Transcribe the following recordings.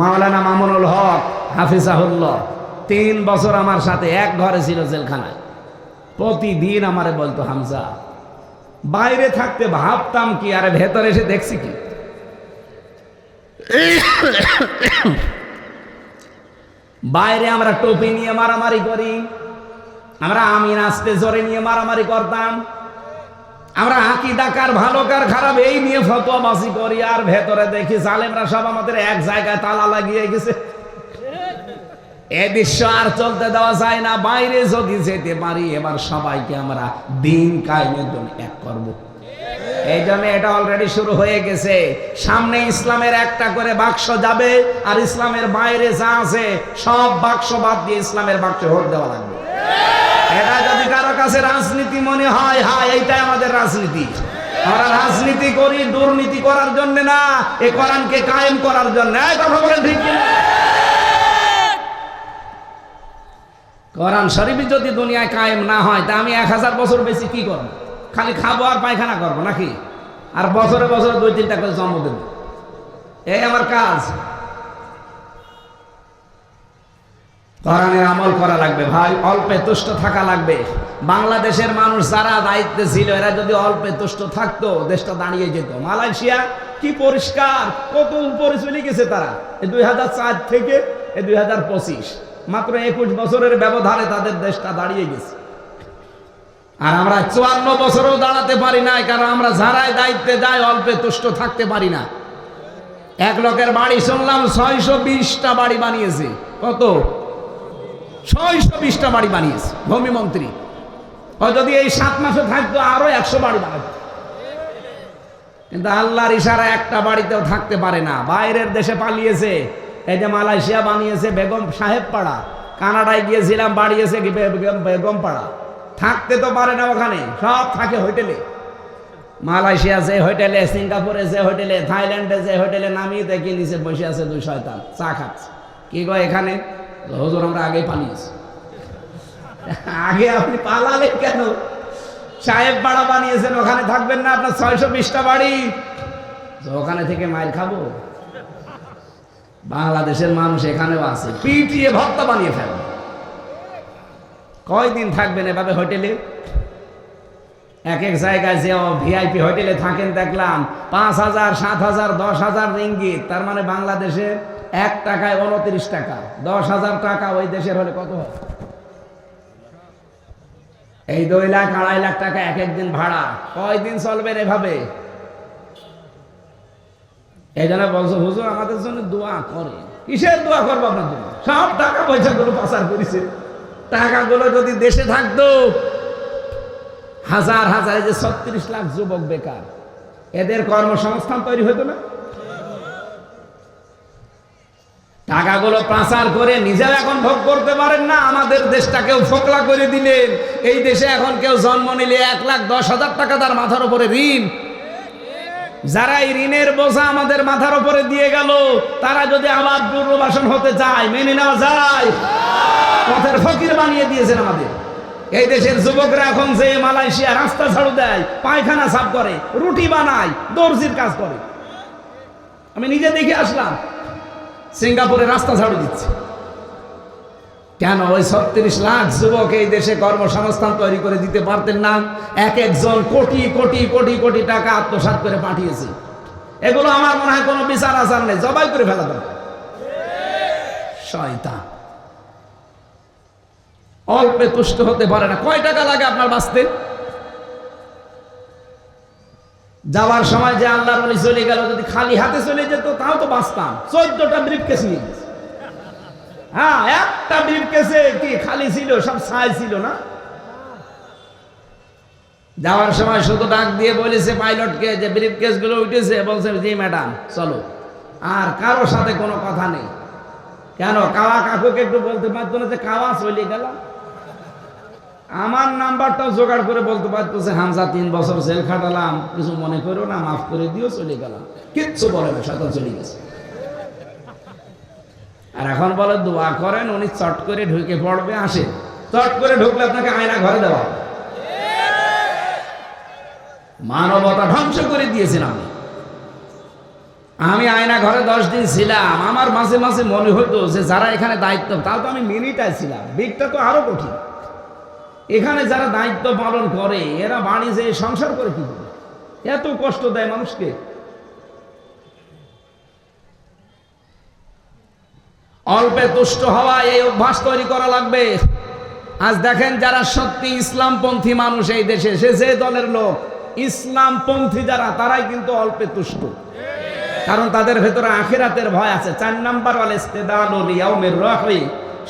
মাওলানা মামুনুল হক হাফিজাহুল্লাহ, তিন বছর আমার সাথে এক ঘরে ছিল জেলখানায়। প্রতিদিন আমারে বলতো, হামজা, বাইরে থাকতে ভাবতাম কি, আরে ভেতরে এসে দেখছি কি? বাইরে আমরা টুপি নিয়ে মারামারি করি, আমরা আমিন আসতে জোরে নিয়ে মারামারি করতাম আমরা আঁকি ডাকার ভালো কার খারাপ, এই নিয়ে ফতোয়াবাজি করি। আর ভেতরে দেখি জালেমরা সব আমাদের এক জায়গায় তালা লাগিয়ে গেছে। এ দৃশ্য আর চলতে দেওয়া যায় না, বাইরে যদি যেতে পারি, এবার সবাইকে আমরা দিন কায়েমের জন্য এক করব। এই জন্য এটা অলরেডি শুরু হয়ে গেছে। সামনে ইসলামের একটা করে বাক্স যাবে, আর ইসলামের বাইরে যা আছে, সব বাক্স বাদ দিয়ে ইসলামের বাক্সে ভোট দেওয়া লাগবে। এটা যদি কারও কাছে রাজনীতি মনে হয় হয়, এইটাই আমাদের রাজনীতি। আমরা রাজনীতি করি, দুর্নীতি করার জন্য না, এ কোরআনকে কায়েম করার জন্য। কথা বলেন ঠিক কোরআন শরীফ যদি দুনিয়ায় কায়েম না হয়, তা আমি এক হাজার বছর বেশি কি করব? খালি খাব আর পায়খানা করব নাকি? আর বছরে বছরে দুই তিনটা করে জন্ম দেবো। এই আমার কাজ। কোরআনের আমল করা লাগবে ভাই, অল্পে তুষ্ট থাকা লাগবে। বাংলাদেশের মানুষ যারা দায়িত্বে ছিল, এরা যদি অল্পে তুষ্ট থাকতো, দেশটা দাঁড়িয়ে যেত। মালয়েশিয়া কি পরিষ্কার কত উপরে চলে গেছে তারা? এই দুই হাজার চার থেকে এই দুই হাজার পঁচিশ। মাত্র একুশ বছরের ব্যবধানে তাদের দেশটা দাঁড়িয়ে গেছে। আর আমরা চুয়ান্ন বছরেও দাঁড়াতে পারি না কারণ আমরা যারাই দায়িত্বে যাই অল্পে তুষ্ট থাকতে পারি না। এক লোকের বাড়ি শুনলাম ছয়শো বিশটা বাড়ি বানিয়েছে। কত? ছয়শো বিশটা বাড়ি বানিয়েছে ভূমি মন্ত্রী। যদি এই সাত মাসে থাকতো আরও একশো বাড়ি বানাতো। কিন্তু আল্লাহর ইশারা একটা বাড়িতেও থাকতে পারে না। বাইরের দেশে পালিয়েছে, এই যে মালয়েশিয়া বানিয়েছে বেগম সাহেব পাড়া। কানাডায় গিয়েছিলাম, বাড়িয়েছে বেগম- পাড়া। থাকতে তো পারে না ওখানে, সব থাকে হোটেলে। মালয়েশিয়া যে হোটেলে, সিঙ্গাপুরে যে হোটেলে, থাইল্যান্ডে যে হোটেলে নামিয়ে দেখি নিচে বসে আছে দুই শয়তান, চা খাচ্ছে। কি গো এখানে? হুজুর আমরা আগে পালিয়েছি আগে আপনি পালালেন কেন? সাহেব পাড়া বানিয়েছেন, ওখানে থাকবেন না, আপনার ছয়শো বিশটা বাড়ি। ওখানে থেকে মাইল খাব। বাংলাদেশের মানুষ এখানেও আছে, পিটিয়ে ভক্ত বানিয়ে ফেলবে কয়দিন থাকবেন এভাবে হোটেলে? এক এক জায়গায় যে ভিআইপি হোটেলে থাকেন, দেখলাম পাঁচ হাজার, সাত হাজার, দশ হাজার রিঙ্গিত, তার মানে বাংলাদেশে এক টাকায় উনত্রিশ টাকা, দশ হাজার টাকা, ওই দেশের হলে কত এই দুই লাখ, আড়াই লাখ টাকা এক একদিন ভাড়া। কয়দিন চলবেন এভাবে এই জন্য বলছো, হুজুর, আমাদের জন্য দোয়া করে। কিসের দোয়া করব আপনার জন্য? সব টাকা পয়সা গুলো পাচার করেছে। টাকাগুলো যদি দেশে থাকতো, হাজার হাজার যে ছত্রিশ লাখ যুবক বেকার, এদের কর্মসংস্থান তৈরি হতো না? টাকাগুলো পাচার করে নিজেও এখন ভোগ করতে পারেন না, আমাদের দেশটাকেও ফোকলা করে দিলেন। এই দেশে এখন কেউ জন্ম নিলে এক লাখ দশ হাজার টাকা তার মাথার উপরে ঋণ। যারা এই ঋণের বোঝা আমাদের মাথার উপরে দিয়ে গেল, তারা যদি আবার পূর্ববাসন হতে চায়, মেনে নেওয়া যায়। পথের ফকির বানিয়ে দিয়েছেন আমাদের। এই দেশের যুবকরা এখন যে মালয়েশিয়া রাস্তা ছাড়ু দেয়, পায়খানা সাফ করে, রুটি বানায়, দর্জির কাজ করে। আমি নিজে দেখে আসলাম সিঙ্গাপুরে রাস্তা ঝাড়ু দিচ্ছে। কেন ওই ছত্রিশ লাখ যুবক এই দেশে কর্মসংস্থান তৈরি করে দিতে পারতেন না? এক একজন কোটি কোটি কোটি কোটি টাকা আত্মসাৎ করে পাঠিয়েছে। এগুলো আমার মনে হয় কোনো বিচার আচার নেই। জবাই করে ফেলা দরকার। শয়তান। অল্পে তুষ্ট হতে পারে না। কয় টাকা লাগে আপনার বাঁচতে? যাওয়ার সময় যে আল্লাহর বলি চলে গেল, যদি খালি হাতে চলে যেত, তাও তো বাঁচতাম। চোদ্দটা ব্রিফ কেস নিয়ে হ্যাঁ একটা কেসে কি খালি ছিল, সব ছিল না? যাওয়ার সময় শুধু ডাক দিয়ে বলেছে পাইলটকে যে ব্রিফ কেসগুলো উঠেছে, বলছে, জি, ম্যাডাম, চলো। আর কারও সাথে কোনো কথা নেই। কেন, কাওয়া কাকুকে একটু বলতে পারতো না যে কাওয়া চলে গেলাম? আমার নাম্বারটাও জোগাড় করে বলতে পারতেছে, হামজা, তিন বছর জেল খাটালাম। কিছু মনে করো না, মাফ করে দিও, চলে গেলাম। কিচ্ছু বলে না শয়তান চলে গেছে। আর এখন বলে, দোয়া করেন, উনি চট করে ঢুকে পড়বে আসে চট করে ঢুকলে আপনাকে আয়না ঘরে দেওয়া মানবতা ধ্বংস করে দিয়েছেন আমি। আমি আয়না ঘরে দশ দিন ছিলাম। আমার মাঝে মাঝে মনে হতো যে, যারা এখানে দায়িত্ব, তাও তো আমি মিনিটায় ছিলাম। বিগটা তো আরও কঠিন। এখানে যারা দায়িত্ব পালন করে, এরা বাড়ি যেয়ে সংসার করে কি করে এত কষ্ট দেয় মানুষকে। অল্পে তুষ্ট হওয়া এই অভ্যাস তৈরি করা লাগবে। আজ দেখেন যারা সত্যি ইসলামপন্থী মানুষ এই দেশে, সে যে দলের লোক, ইসলামপন্থী যারা, তারাই কিন্তু অল্পে তুষ্ট। কারণ তাদের ভেতরে আখেরাতের ভয় আছে। চার নাম্বার ও রিয়াউমের রহি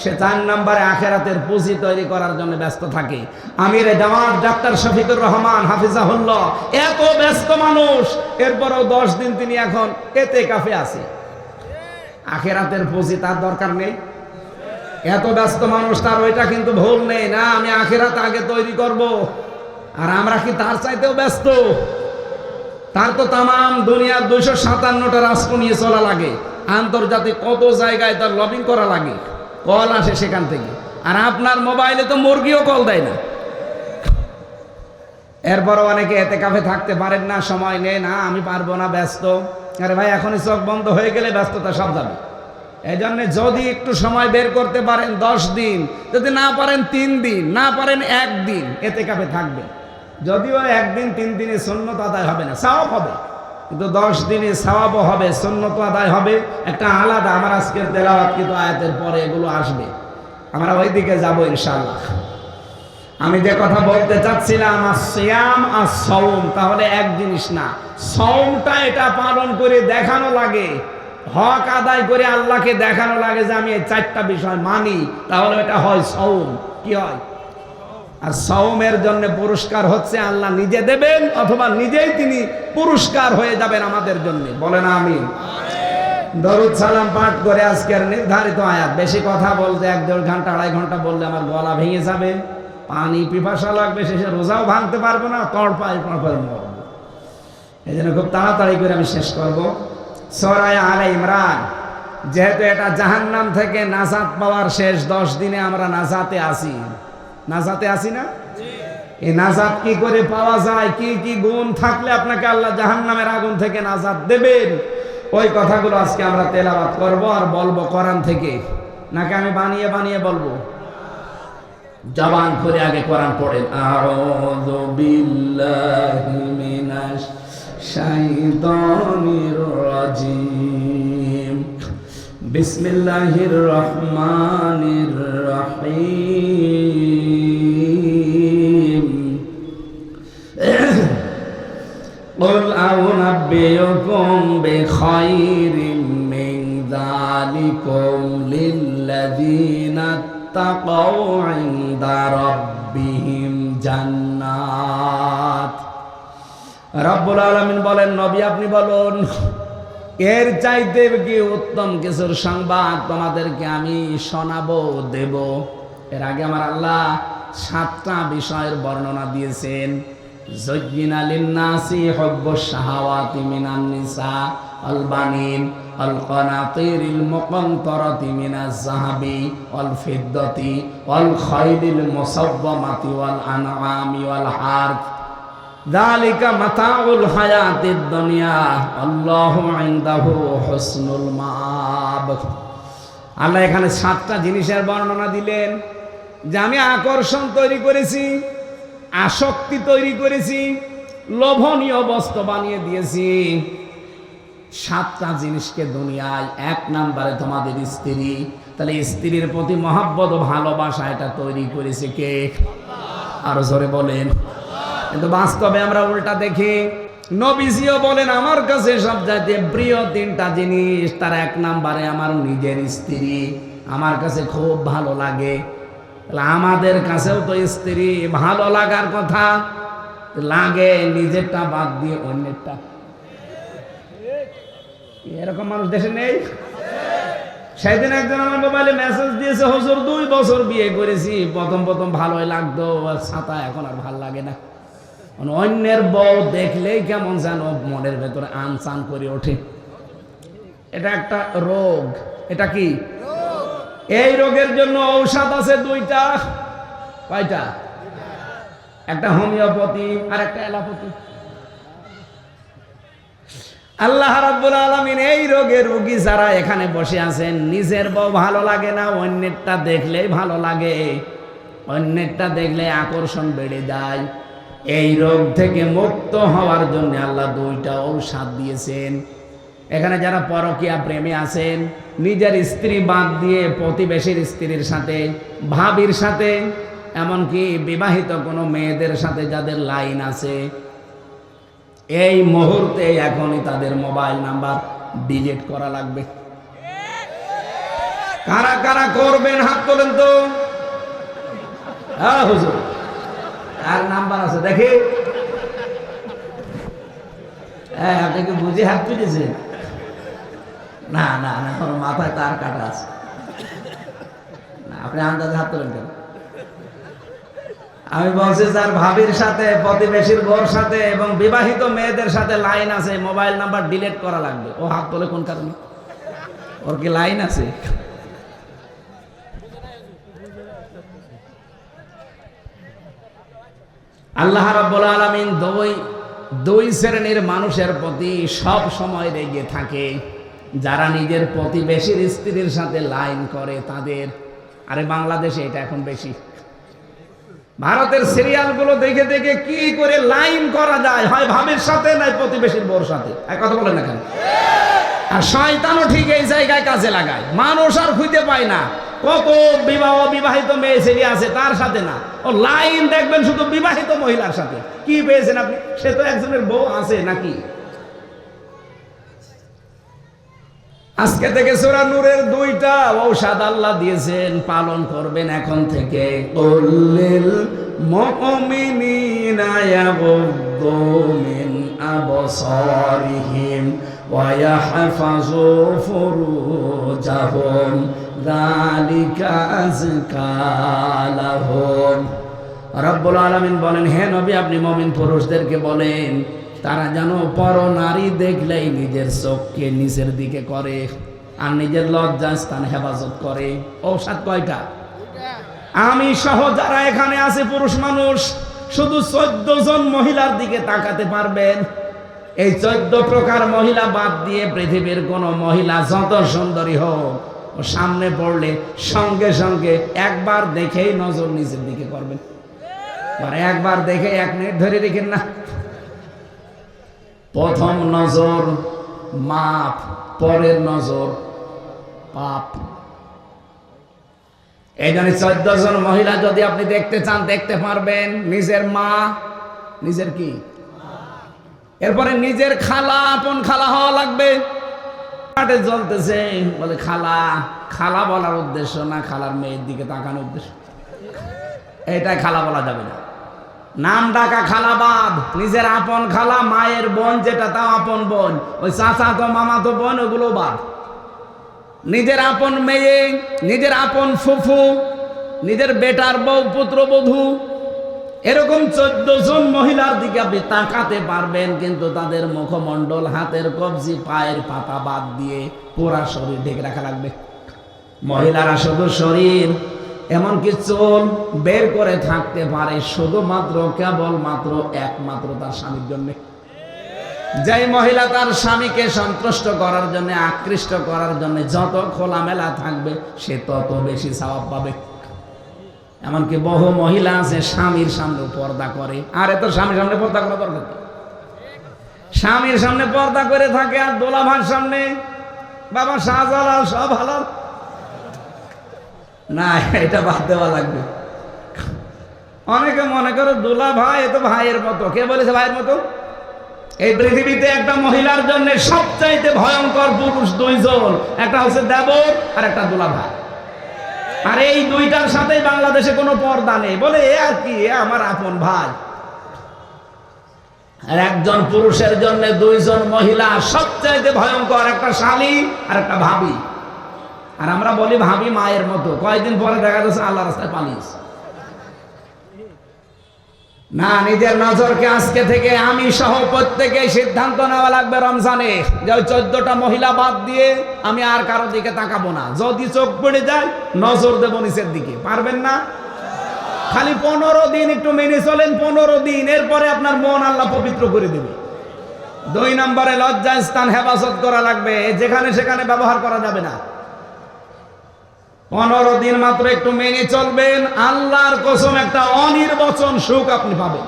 সে চার নাম্বারে আখেরাতের পুঁজি তৈরি করার জন্য ব্যস্ত থাকে। আমির জামাত ডাক্তার শফিকুর রহমান, হাফিজাহুল্লাহ, এত ব্যস্ত মানুষ, এরপরেও দশ দিন তিনি এখন এতে কাফে আছে। আখেরাতের পুঁজি তার দরকার নেই। এত ব্যস্ত মানুষ, তার ওইটা কিন্তু ভুল নেই। না, আমি আখেরাত আগে তৈরি করব। আর আমরা কি তার চাইতেও ব্যস্ত? তার তো তাম দুনিয়ার দুইশো সাতান্নটা রাষ্ট্র নিয়ে চলা লাগে। আন্তর্জাতিক কত জায়গায় তার লবিং করা লাগে। কল আসে সেখান থেকে। আর আপনার মোবাইলে তো মুরগিও কল দেয় না। এরপরও অনেকে এতে কাফে থাকতে পারেন না, সময় নেই না, আমি পারব না, ব্যস্ত। আরে ভাই, এখনই চোখ বন্ধ হয়ে গেলে ব্যস্ততা সব যাবে। এই জন্য যদি একটু সময় বের করতে পারেন দশ দিন, যদি না পারেন তিন দিন, না পারেন একদিন এতে কাপে থাকবে যদিও একদিন, তিন দিনে সন্ন্যত আদায় হবে না সওয়াব হবে। কিন্তু দশ দিনে সওয়াবও হবে সন্ন্যত আদায় হবে। একটা আলাদা, আমার আজকের তেলাওয়াত কিন্তু আয়াতের পরে এগুলো আসবে। আমরা ওই দিকে যাব ইনশাল্লাহ আমি যে কথা বলতে চাচ্ছিলাম আর শ্যাম আর সৌম তাহলে এক জিনিস না। সৌমটা এটা পালন করে দেখানো লাগে। হক আদায় করে আল্লাহকে দেখানো লাগে যে আমি এই চারটা বিষয় মানি, তাহলে এটা হয় সৌম কি হয়? আর সৌমের জন্য পুরস্কার হচ্ছে আল্লাহ নিজে দেবেন অথবা নিজেই তিনি পুরস্কার হয়ে যাবেন আমাদের জন্য। বলেন আমি দরুদ সালাম পাঠ করে আজকের নির্ধারিত আয়াত। বেশি কথা বলতে এক দেড় ঘণ্টা আড়াই ঘণ্টা বললে আমার গলা ভেঙে যাবে। পানি পিপাসা লাগবে শেষে রোজাও ভাঙতে পারব না তড় পাই তড় মরবো। এই জন্য খুব তাড়াতাড়ি করে আমি শেষ করব। সরায় আলে ইমরান। যেহেতু এটা জাহান্নাম থেকে নাজাত পাওয়ার শেষ দশ দিনে আমরা নাজাতে আসি। নাজাতে আসি না? এই নাজাত কি করে পাওয়া যায়? কি কি গুণ থাকলে আপনাকে আল্লাহ জাহান্নামের আগুন থেকে নাজাত দেবেন? ওই কথাগুলো আজকে আমরা তেলাবাত করব আর বলব কোরআন থেকে। নাকি আমি বানিয়ে বানিয়ে বলব? জবান করে আগে কোরআন পড়েন। রাজিম। বিসমিল্লাহির রহমানির রহিম। قل أنبئكم بخير من ذلكم للذين اتقوا عند ربهم جنات রব্বুল আলমিন বলেন নবী আপনি বলুন এর চাইতে কি উত্তম কিছুর সংবাদ তোমাদেরকে আমি শোনাবো দেব এর আগে আমার আল্লাহ সাতটা বিষয়ের বর্ণনা দিয়েছেন زين للناس حب الشهوات من النساء البنين القناطير المقنطرة من الذهب والفضة والخيل المصومة والأنعام والحرث ذلك متاع الحياة الدنيا الله عنده حسن المآب আল্লাহ এখানে সাতটা জিনিসের বর্ণনা দিলেন যে আমি আকর্ষণ তৈরি করেছি আসক্তি তৈরি করেছি, লোভনীয় বস্ত্র বানিয়ে দিয়েছি। সাতটা জিনিসকে দুনিয়ায় এক নাম্বারে তোমাদের স্ত্রী, তাহলে স্ত্রীর প্রতি মহাব্বত ভালোবাসা এটা তৈরি করেছে কে? আরও জোরে বলেন। কিন্তু বাস্তবে আমরা উল্টা দেখি, নবীজিও বলেন, আমার কাছে সব যাইতে প্রিয় তিনটা জিনিস, তার এক নাম্বারে আমার নিজের স্ত্রী। আমার কাছে খুব ভালো লাগে তাহলে আমাদের কাছেও তো স্ত্রী, ভালো লাগার কথা। লাগে নিজেরটা বাদ দিয়ে অন্যেরটা। এরকম মানুষ দেশে নেই? সেদিন একজন আমার মোবাইলে মেসেজ দিয়েছে, হজুর, দুই বছর বিয়ে করেছি, প্রথম প্রথম ভালোই লাগতো ছাতা এখন আর ভালো লাগে না। মানে অন্যের বউ দেখলেই কেমন যেন মনের ভেতরে আনসান করে ওঠে। এটা একটা রোগ। এটা কি? এই রোগের জন্য ঔষধ আছে দুইটা। কয়টা? একটা হোমিওপ্যাথি আর একটা অ্যালোপ্যাথি। আল্লাহ রাব্বুল আলামিন এই রোগের রোগী যারা এখানে বসে আছেন, নিজের বউ ভালো লাগে না, অন্যেরটা দেখলেই ভালো লাগে। অন্যেরটা দেখলে আকর্ষণ বেড়ে যায়। এই রোগ থেকে মুক্ত হওয়ার জন্য আল্লাহ দুইটা ঔষধ দিয়েছেন। এখানে যারা পরকীয়া প্রেমে আছেন, নিজের স্ত্রী বাদ দিয়ে প্রতিবেশীর স্ত্রীর সাথে, ভাবির সাথে, এমনকি বিবাহিত কোনো মেয়েদের সাথে যাদের লাইন আছে, এই মুহূর্তে এখনই তাদের মোবাইল নাম্বার ডিলিট করা লাগবে। কারা কারা করবেন? হাত তোলেন তো। হ্যাঁ হুজুর। নাম্বার আছে? দেখি। হ্যাঁ আপনি কি বুঝে হাত তুলেছেন? না না না আমার মাথায় তার কাটা আছে। না, আপনি আন্দাজে হাত তোলেন কেন? আমি বলছি, স্যার, ভাবির সাথে, প্রতিবেশীর বোর সাথে এবং বিবাহিত মেয়েদের সাথে লাইন আছে, মোবাইল নাম্বার ডিলিট করা লাগবে। ও হাত তোলে কোন কারণে? ওর কি লাইন আছে? আল্লাহ রাব্বুল আলামিন দুই দুই শ্রেণির মানুষের প্রতি সব সময় রেগে থাকে। যারা নিজের প্রতিবেশীর স্ত্রীর সাথে লাইন করে তাদের, আরে বাংলাদেশে এটা এখন বেশি। ভারতের সিরিয়ালগুলো দেখে দেখে কি করে লাইন করা যায়? হয় ভাবের সাথে নাই প্রতিবেশীর বোর সাথে? এক কথা বলেন না কেন? আর শয়তানও ঠিক এই জায়গায় কাজে লাগায়। মানুষ আর খুঁজে পায় না। কত বিবাহ বিবাহিত মেয়ে ছেলে আছে তার সাথে না। ও লাইন দেখবেন শুধু বিবাহিত মহিলার সাথে। কি পেয়েছেন আপনি? সে তো একজনের বউ আছে নাকি? আজকে থেকে সূরা নূরের দুইটা ঔষধ আল্লাহ দিয়েছেন, পালন করবেন এখন থেকে। কুল্লিল মুমিনিনা ইয়াগুদ্দু মিন আবসারিহিম ওয়া ইয়াহফাযু ফুরুজাহুম, যালিকা আযকা রব্বুল আলামিন বলেন, হে নবী, আপনি মমিন পুরুষদেরকে বলেন তারা যেন পর নারী দেখলেই নিজের চোখকে নিচের দিকে করে আর নিজের লজ্জা স্থান হেফাজত করে। ঔষধ কয়টা? আমি সহ যারা এখানে আছে পুরুষ মানুষ, শুধু চোদ্দ জন মহিলার দিকে তাকাতে পারবেন। এই চোদ্দ প্রকার মহিলা বাদ দিয়ে পৃথিবীর কোন মহিলা যত সুন্দরী হোক, ও সামনে পড়লে সঙ্গে সঙ্গে একবার দেখেই নজর নিচের দিকে করবেন। একবার দেখে এক মিনিট ধরে রেখেন না। প্রথম নজর মাপ, পরের নজর পাপ। এই জন্য চোদ্দ জন মহিলা যদি আপনি দেখতে চান, দেখতে পারবেন নিজের মা, নিজের কি? এরপরে নিজের খালা, আপন খালা হওয়া লাগবে। হাটে জ্বলতেছে, বলে খালা খালা বলার উদ্দেশ্য না, খালার মেয়ের দিকে তাকানোর উদ্দেশ্য। এটাই খালা বলা যাবে না। নাম ডাকা খালাবাদ নিজের আপন খালা, মায়ের বোন যেটা, তাও আপন বোন, ওই চাচা তো, মামা তো, বোন, ওগুলো বাদ। নিজের আপন মেয়ে, নিজের আপন ফুফু, নিজের বেটার বউ পুত্রবধূ এরকম চোদ্দ জন মহিলার দিকে আপনি তাকাতে পারবেন, কিন্তু তাদের মুখমণ্ডল, হাতের কবজি, পায়ের পাতা বাদ দিয়ে পুরা শরীর ঢেকে রাখা লাগবে। মহিলারা শুধু শরীর এমনকি চোল বের করে থাকতে পারে, শুধুমাত্র কেবলমাত্র একমাত্র তার স্বামীর জন্য? যেই মহিলা তার স্বামীকে সন্তুষ্ট করার জন্য, আকৃষ্ট করার জন্য যত খোলামেলা থাকবে, সে তত বেশি স্বভাব পাবে। এমনকি বহু মহিলা আছে, স্বামীর সামনে পর্দা করে। আর এত স্বামীর সামনে পর্দা করা দরকার? স্বামীর সামনে পর্দা করে থাকে আর দোলাভার সামনে। বাবা শাহজালাল সব হালাল। না, এটা বাদ দেওয়া লাগবে। অনেকে মনে করে দোলা ভাই এ তো ভাইয়ের মতো। কে বলেছে ভাইয়ের মতো? এই পৃথিবীতে একটা মহিলার জন্য সবচাইতে ভয়ঙ্কর পুরুষ দুইজন। একটা হচ্ছে দেবর আর একটা দোলা ভাই। আর এই দুইটার সাথেই বাংলাদেশে কোনো পর্দা নেই। বলে, এ আর কি? এ আমার আপন ভাই। আর একজন পুরুষের জন্য দুইজন মহিলা সবচাইতে ভয়ঙ্কর, একটা শালী আর একটা ভাবি। আর আমরা বলি ভাবি মায়ের মতো। কয়েকদিন পরে দেখা যাচ্ছে আল্লাহ রাস্তায় পালিয়েছে। না, নিজের নজরকে আজকে থেকে আমি সহ প্রত্যেকে সিদ্ধান্ত নেওয়া লাগবে রমজানে। যে ওই চোদ্দটা মহিলা বাদ দিয়ে আমি আর কারও দিকে তাকাবো না। যদি চোখ পড়ে যায়, নজর দেব নিচের দিকে। পারবেন না? খালি পনেরো দিন একটু মেনে চলেন, পনেরো দিন। এরপরে আপনার মন আল্লাহ পবিত্র করে দেবে। দুই নম্বরে লজ্জা স্থান হেফাজত করা লাগবে। যেখানে সেখানে ব্যবহার করা যাবে না। পনেরো দিন মাত্র একটু মেনে চলবেন। আল্লাহর কসম, একটা অনির্বচন সুখ আপনি পাবেন।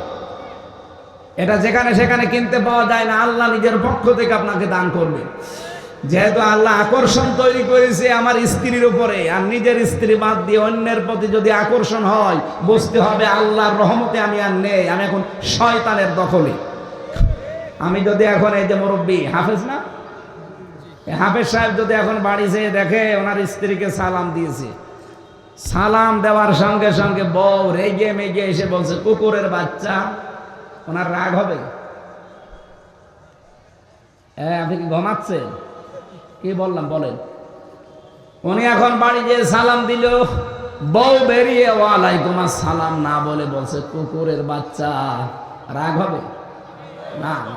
এটা যেখানে সেখানে কিনতে পাওয়া যায় না, আল্লাহ নিজের পক্ষ থেকে আপনাকে দান করবে। যেহেতু আল্লাহ আকর্ষণ তৈরি করেছে আমার স্ত্রীর উপরে, আর নিজের স্ত্রী বাদ দিয়ে অন্যের প্রতি যদি আকর্ষণ হয়, বুঝতে হবে আল্লাহর রহমতে আমি আর নেই, আমি এখন শয়তানের দখলে। আমি যদি এখন এই যে মুরব্বী, হাফেজ না? হাফেজ সাহেব যদি এখন বাড়ি যেয়ে দেখে, ওনার স্ত্রীকে সালাম দিয়েছে। সালাম দেওয়ার সঙ্গে সঙ্গে বউ রেগে মেগে এসে বলছে, কুকুরের বাচ্চা, ওনার রাগ হবে? হ্যাঁ আপনি কি ঘুমাচ্ছেন? কি বললাম, বলেন। উনি এখন বাড়ি যেয়ে সালাম দিল। বউ বেরিয়ে, ওয়ালাইকুম সালাম না বলে বলছে, কুকুরের বাচ্চা, রাগ হবে? না না।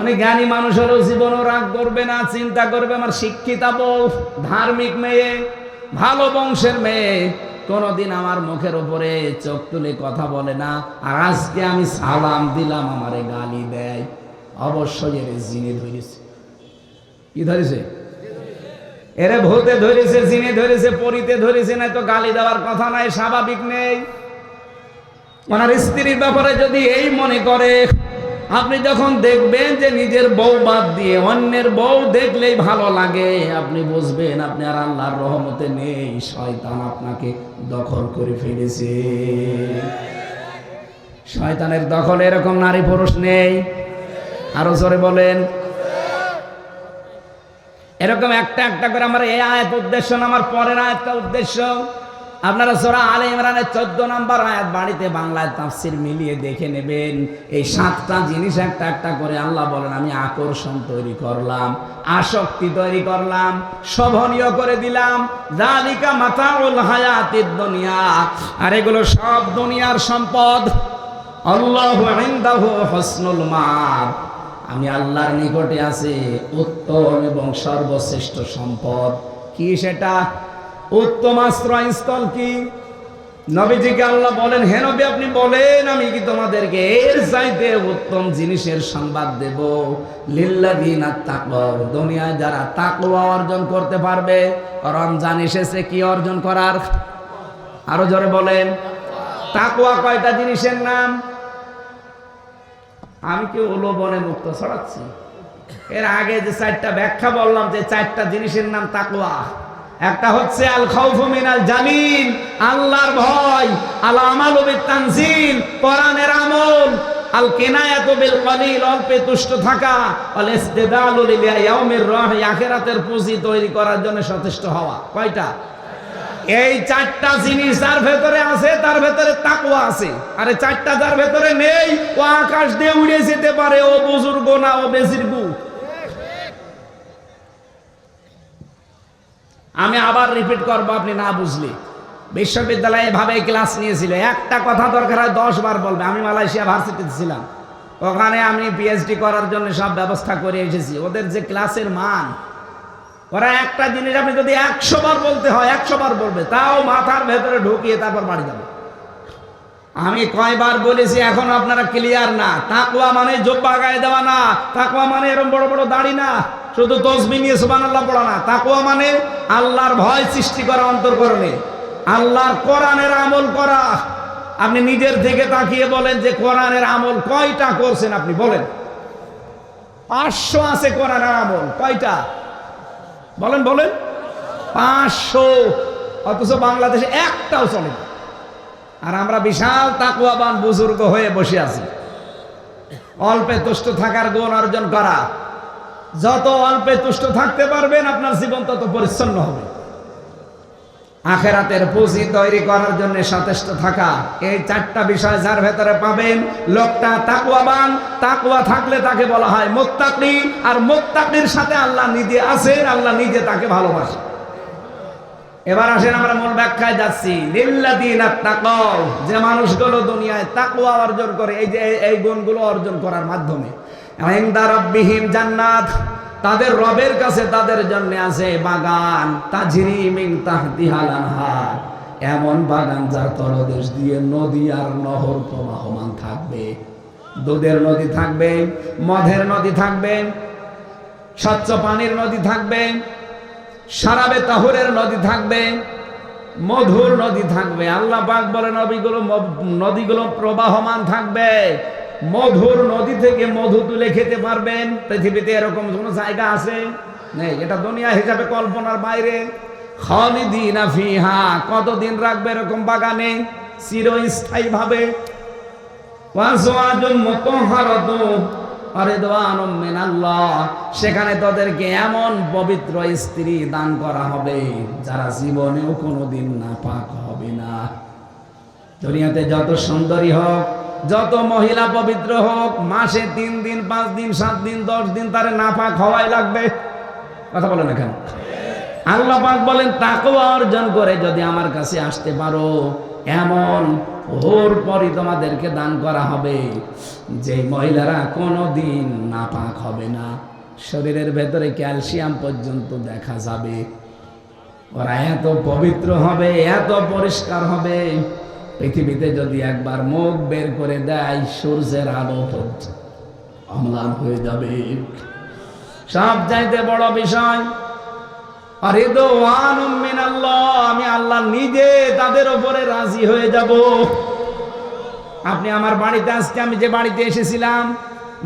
অনেক জ্ঞানী মানুষেরও জীবনও রাগ করবে না, চিন্তা করবে, আমার শিক্ষিতা বউ, ধার্মিক মেয়ে, ভালো বংশের মেয়ে, কোনোদিন আমার মুখের ওপরে চোখ তুলে কথা বলে না, আর আজকে আমি সালাম দিলাম, আমারে গালি দেয়। অবশ্যই এর জিনে ধরেছে। কি ধরেছে? এরে ভূতে ধরেছে, জিনে ধরেছে, পরিতে ধরেছে না তো গালি দেওয়ার কথা নাই, স্বাভাবিক নেই। ওনার স্ত্রীর ব্যাপারে যদি এই মনে করে আপনি যখন দেখবেন যে নিজের বউ বাদ দিয়ে অন্যের বউ দেখলেই ভালো লাগে, আপনি বুঝবেন আপনি আর আল্লাহর রহমতে নেই, শয়তান আপনাকে দখল করে ফেলেছে। শয়তানের দখল এরকম নারী পুরুষ নেই। আরও জোরে বলেন। এরকম একটা একটা করে আমার এই আয়াত উদ্দেশ্য না, আমার পরের আয়াতটা উদ্দেশ্য। আপনারা সোরা আলে ইমরানের চোদ্দ নম্বর আয়াত বাড়িতে বাংলায় তাফসির মিলিয়ে দেখে নেবেন। এই সাতটা জিনিস একটা একটা করে আল্লাহ বলেন, আমি আকর্ষণ তৈরি করলাম, আসক্তি তৈরি করলাম, শোভনীয় করে দিলাম। জালিকা মাতাউল হায়াতিদ দুনিয়া। আর এগুলো সব দুনিয়ার সম্পদ। আল্লাহু হসনুল মাব আমি আল্লাহর নিকটে আছে, উত্তম এবং সর্বশ্রেষ্ঠ সম্পদ। কি সেটা? উত্তম আশ্রয়স্থল কি? নবীজিকে আল্লাহ বলেন, হে নবী, আপনি বলেন আমি কি তোমাদেরকে এর চাইতে উত্তম জিনিসের সংবাদ দেব? লিল্লাদিন তাকওয়া দুনিয়ায় যারা তাকওয়া অর্জন করতে পারবে, রমজান এসেছে, কি অর্জন করার? আরও জোরে বলেন, তাকওয়া কয়টা জিনিসের নাম? আমি কি উলোবনে মুক্ত ছড়াচ্ছি? এর আগে যে চারটা ব্যাখ্যা বললাম, যে চারটা জিনিসের নাম তাকওয়া। একটা হচ্ছে আল মিনাল জামিন আল্লাহর ভয়, আল আমালু তানজিল, কোরআনের আমল, আল কেনায়াতু বিল কলিল, অল্পে তুষ্ট থাকা আল ইস্তিদালু লিল ইয়াউমির রাহ আখিরাতের পুঁজি তৈরি করার জন্য সচেষ্ট হওয়া। কয়টা? এই চারটা জিনিস যার ভেতরে আছে, তার ভেতরে তাকওয়া আছে। আরে চারটা যার ভেতরে নেই, ও আকাশ দিয়ে উড়ে যেতে পারে, ও বুজুর্গ না, ও বেজিরগু আমি আবার রিপিট করব, আপনি না বুঝলে। বিশ্ববিদ্যালয়ে এভাবে ক্লাস নিয়েছিল। একটা কথা দরকার হয়, দশ বার বলবে। আমি মালয়েশিয়া ভার্সিটিতে ছিলাম। ওখানে আমি পিএইচডি করার জন্য সব ব্যবস্থা করে এসেছি। ওদের যে ক্লাসের মান, ওরা একটা জিনিস আপনি যদি একশো বার বলতে হয়, একশো বার বলবে, তাও মাথার ভেতরে ঢুকিয়ে তারপর বাড়ি যাবে। আমি কয়বার বলেছি, এখন আপনারা ক্লিয়ার না। তাকুয়া মানে জোব্বা গায়ে দেওয়া না। তাকুয়া মানে এরকম বড় বড় দাড়ি না। শুধু তসবি নিয়ে সুবান আল্লাহ পড়া না তাকুয়া মানে আল্লাহর ভয় সৃষ্টি করা, অন্তর্করণে। আল্লাহর কোরআনের আমল করা। আপনি নিজের থেকে তাকিয়ে বলেন যে কোরআনের আমল কয়টা করছেন আপনি বলেন। পাঁচশো আছে কোরআনের আমল, কয়টা? বলেন বলেন। পাঁচশো, অথচ বাংলাদেশে একটাও চলে আর আমরা বিশাল তাকুয়াবান বুজুর্গ হয়ে বসে আছি। অল্পে তুষ্ট থাকার গুণ অর্জন করা। যত অল্পে তুষ্ট থাকতে পারবেন, আপনার জীবন তত পরিচ্ছন্ন হবে। আখেরাতের পুঁজি তৈরি করার জন্য সচেষ্ট থাকা, এই চারটা বিষয় যার ভেতরে পাবেন লোকটা তাকুয়াবান তাকুয়া থাকলে তাকে বলা হয় মোত্তাকি আর মোত্তাকির সাথে আল্লাহ নিজে আছেন, আল্লাহ নিজে তাকে ভালোবাসে। এবার আসেন আমরা মূল ব্যাখ্যায় যাচ্ছি। যে মানুষগুলো দুনিয়ায় তাকুয়া অর্জন করে, এই যে এই- গুণগুলো অর্জন করার মাধ্যমে। জান্নাত। তাদের রবের কাছে তাদের জন্য আছে বাগান। তাজরি মিন তাহতিহাল আনহার। এমন বাগান যার তলদেশ দিয়ে নদী আর নহর প্রবাহমান থাকবে। দুধের নদী থাকবে মধের নদী থাকবে, স্বচ্ছ পানির নদী থাকবে, সারাবে তাহুরের নদী থাকবে, মধুর নদী থাকবে। আল্লাহ পাক বলে নদীগুলো নদীগুলো প্রবাহমান থাকবে। মধুর নদী থেকে মধু তুলে খেতে পারবেন। পৃথিবীতে এরকম কোনো জায়গা আছে? নেই, এটা দুনিয়া হিসাবে কল্পনার বাইরে। কতদিন রাখবে এরকম বাগানে? চিরস্থায়ী ভাবে সেখানে তাদেরকে এমন পবিত্র স্ত্রী দান করা হবে, যারা জীবনেও কোনোদিন না পাক হবে না। দুনিয়াতে যত সুন্দরী হোক, যত মহিলা পবিত্র হোক, মাসে তিন দিন, পাঁচ দিন, সাত দিন, দশ দিন তারে না পাক হওয়াই লাগবে। কথা বলেন এখানে। আল্লাহ পাক বলেন, তাকওয়া অর্জন করে যদি আমার কাছে আসতে পারো, এমন ওর পরই তোমাদেরকে দান করা হবে, যে মহিলারা কোনো দিন নাপাক হবে না। শরীরের ভেতরে ক্যালসিয়াম পর্যন্ত দেখা যাবে। ওরা এত পবিত্র হবে, এত পরিষ্কার হবে। পৃথিবীতে যদি একবার মুখ বের করে দেয়, সূর্যের আলো অম্লান হয়ে যাবে। সব চাইতে বড় বিষয় আমি আল্লাহ নিজে তাদের ওপরে রাজি হয়ে যাব। আপনি আমার বাড়িতে আজকে, আমি যে বাড়িতে এসেছিলাম,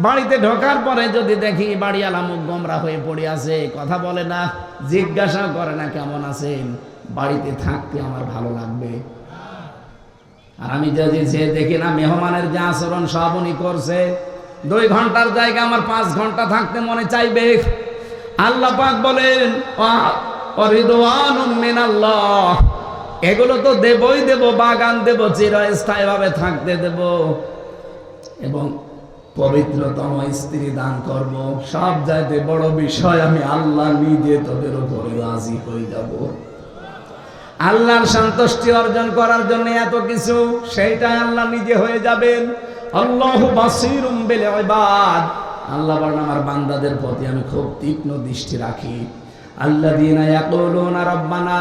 বাড়িতে ঢোকার পরে যদি দেখি বাড়িওয়ালা মুখ গমরা হয়ে পড়ে আছে, কথা বলে না জিজ্ঞাসা করে না কেমন আছেন, বাড়িতে থাকতে আমার ভালো লাগবে। আর আমি যদি যে দেখি না, মেহমানের যে আচরণ সব করছে, দুই ঘণ্টার জায়গা আমার পাঁচ ঘণ্টা থাকতে মনে চাইবে। আল্লাহ পাক বলেন মিনাল্লাহ। এগুলো তো দেবই দেব, বাগান দেব চিরস্থায়ী ভাবে থাকতে দেব। এবং পবিত্রতম স্ত্রী দান করব। সব যাইতে বড় বিষয়, আমি আল্লাহ নিজে তোদের উপরে রাজি হয়ে যাব। আল্লাহর সন্তুষ্টি অর্জন করার জন্য এত কিছু, সেইটা আল্লাহ নিজে হয়ে যাবেন। আল্লাহ বাসিরুম ইবাদ। আল্লাহ বলেন, আমার বান্দাদের প্রতি আমি খুব তীক্ষ্ণ দৃষ্টি রাখি। আল্লাহ দিনা রব্বানা।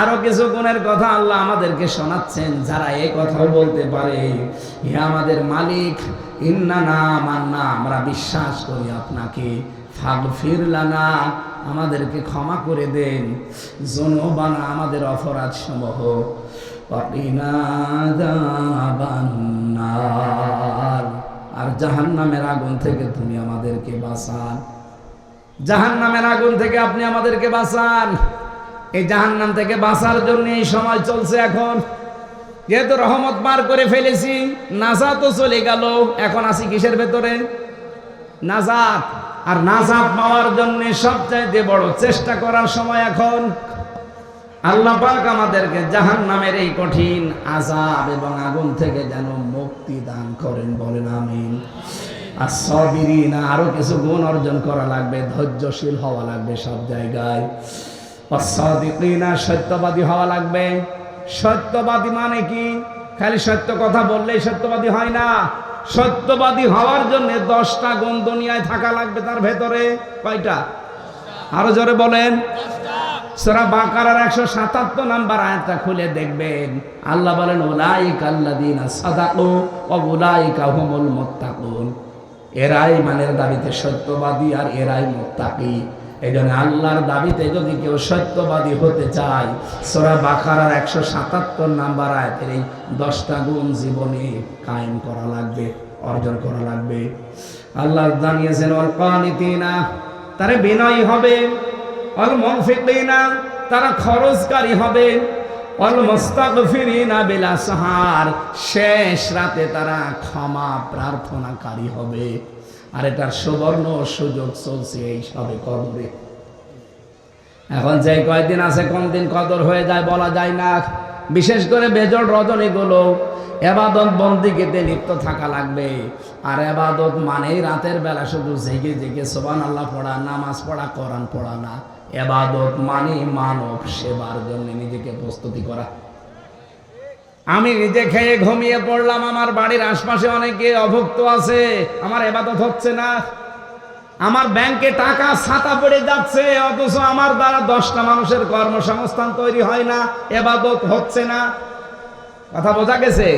আরও কিছু গুণের কথা আল্লাহ আমাদেরকে শোনাচ্ছেন, যারা এই কথাও বলতে পারে, হে আমাদের মালিক ইন্না না মান্না, আমরা বিশ্বাস করি আপনাকে ফাগ ফিরলানা আমাদেরকে ক্ষমা করে দেন। জনবানা আমাদের অপরাধ সমূহ আর জাহান নামের আগুন থেকে তুমি আমাদেরকে বাঁচান। জাহান নামের আগুন থেকে আপনি আমাদেরকে বাঁচান। এই জাহান নাম থেকে বাঁচার জন্য এই সময় চলছে এখন। যেহেতু রহমত পার করে ফেলেছি নাজাত তো চলে গেল। এখন আছি কিসের ভেতরে? নাজাত। আর নাজাদ পাওয়ার জন্য সবচাইতে বড় চেষ্টা করার সময় এখন আল্লাহ পাক আমাদেরকে জাহান নামের এই কঠিন আজাব এবং আগুন থেকে যেন মুক্তি দান করেন বলেন আমিন। আর সবিরি না আরও কিছু গুণ অর্জন করা লাগবে, ধৈর্যশীল হওয়া লাগবে সব জায়গায়। অসাদিকিনা সত্যবাদী হওয়া লাগবে। সত্যবাদী মানে কি? খালি সত্য কথা বললেই সত্যবাদী হয় না। সত্যবাদী হওয়ার জন্য দশটা গুণ দুনিয়ায় থাকা লাগবে তার ভেতরে। কয়টা? আরও জোরে বলেন। সোরা বাকারার একশো সাতাত্তর নাম্বার আয়াতটা খুলে দেখবেন। আল্লাহ বলেন ওলাইক আল্লাদিন সাদাকু ও উলাইকা হুমুল মুত্তাকুন। এরাই মানের দাবিতে সত্যবাদী আর এরাই মুত্তাকি। এই জন্য আল্লাহর দাবিতে যদি কেউ সত্যবাদী হতে চায়, সোরা বাকারার একশো সাতাত্তর নাম্বার আয়াতের এই দশটা গুণ জীবনে কায়েম করা লাগবে, অর্জন করা লাগবে। আল্লাহ জানিয়েছেন অল্প নীতিনা তারা বিনয় হবে। অল মনফিকিনা তারা খরচকারী হবে। অল সাহার শেষ রাতে তারা ক্ষমা প্রার্থনাকারী হবে। আর এটার সুবর্ণ সুযোগ চলছে এই সবে কদরে এখন যে কয়দিন আছে, কোন দিন কদর হয়ে যায় বলা যায় না। বিশেষ করে বেজর রজনীগুলো, এবাদত বন্দিকেতে লিপ্ত থাকা লাগবে। আর এবাদত মানেই রাতের বেলা শুধু জেগে জেগে সোবান আল্লাহ পড়া, নামাজ পড়া, কোরআন পড়া না। এবাদত মানে মানব সেবার জন্য নিজেকে প্রস্তুতি করা। আমি নিজে খেয়ে ঘুমিয়ে পড়লাম, আমার বাড়ির আশপাশে অনেকে অভুক্ত আছে, আমার এবাদত হচ্ছে না। আমার ব্যাংকে টাকা ছাতা পড়ে যাচ্ছে, অথচ আমার দ্বারা দশটা মানুষের কর্মসংস্থান তৈরি হয় না, এবাদত হচ্ছে না। কথা বোঝা গেছে?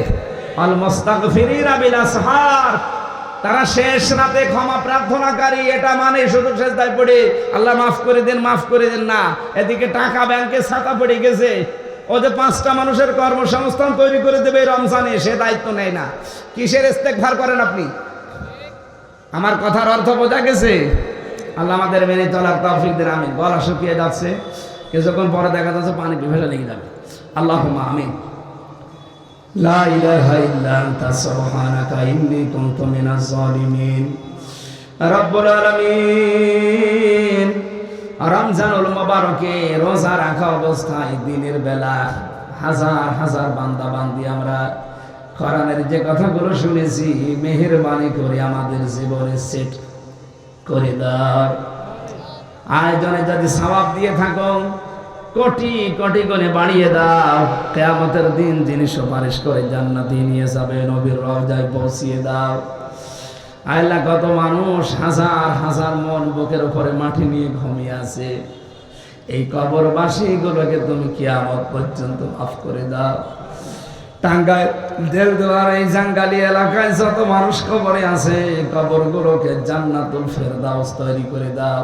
তারা শেষ রাতে ক্ষমা প্রার্থনাকারী এটা মানে শুধু শেষ দায় পড়ে। আল্লাহ মাফ করে দেন, মাফ করে দেন না। এদিকে টাকা ব্যাংকে ছাতা পড়ে গেছে ও যে পাঁচটা মানুষের কর্মসংস্থান তৈরি করে দেবে এই রমজানে সে দায়িত্ব নেয় না কিসের ইস্তেকভার করেন আপনি আমার কথার অর্থ বোঝা গেছে আল্লাহ আমাদের মেনে চলার তৌফিক দেন আমি গলা শুকিয়ে যাচ্ছে কিছুক্ষণ পরে দেখা যাচ্ছে পানি পিভেসা লেগে যাবে আল্লাহ আমিন لا إله إلا أنت سبحانك إني كنت من الظالمين رب العالمين রমজানুল মোবারকে রোজা রাখা অবস্থায় দিনের বেলা হাজার হাজার বান্দা বান্দি আমরা কোরআনের যে কথাগুলো শুনেছি, মেহেরবানি করে আমাদের জীবনে সেট করে দাও। আয়োজনে যদি সবাব দিয়ে থাকো, কোটি কোটি করে বাড়িয়ে দাও। কেয়ামতের দিন যিনি সুপারিশ করে জান্নাতে নিয়ে যাবে, নবীর রওজায় পৌঁছিয়ে দাও। আল্লাহ কত মানুষ হাজার হাজার মন বুকের উপরে মাটি নিয়ে ঘুমিয়ে আছে। এই কবরবাসী গুলোকে তুমি কিয়ামত পর্যন্ত মাফ করে দাও। টাঙ্গায় এই জাঙ্গালি এলাকায় যত মানুষ কবরে আছে জান্নাতুল ফেরদাউস তৈরি করে দাও।